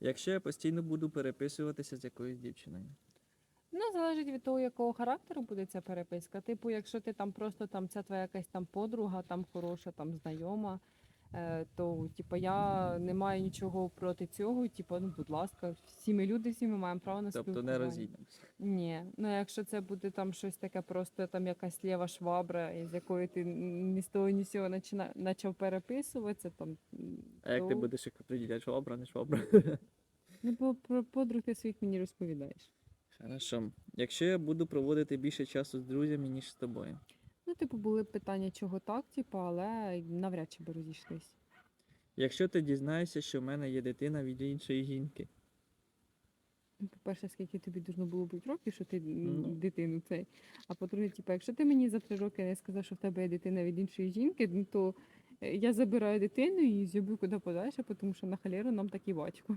Якщо я постійно буду переписуватися з якоюсь дівчиною. Ну, залежить від того, якого характеру буде ця переписка. Типу, якщо ти там просто там ця твоя якась там подруга, там хороша, там знайома, то типу, я не маю нічого проти цього. Типу, ну, будь ласка, всі ми люди, всі ми маємо право на Тобто не спілкування. розійдемося. Ні, ну якщо це буде там щось таке, просто там якась лєва швабра, із якої ти ні з того, ні з цього почав переписуватися, там А як ти будеш їх определяти, швабра, не швабра? ну, про, про подруг ти своїх мені розповідаєш. Хорошо. Якщо я буду проводити більше часу з друзями, ніж з тобою. Ну, типу, були питання, чого так, типу, але навряд чи би розійшлись. Якщо ти дізнаєшся, що в мене є дитина від іншої жінки. Ну, По-перше, скільки тобі должно було бути років, що ти м, Ну. дитину цей. А по-друге, типу, якщо ти мені за три роки не сказав, що в тебе є дитина від іншої жінки, ну, то е, я забираю дитину і з'їбу куди подальше, тому що на халеру нам такий батько.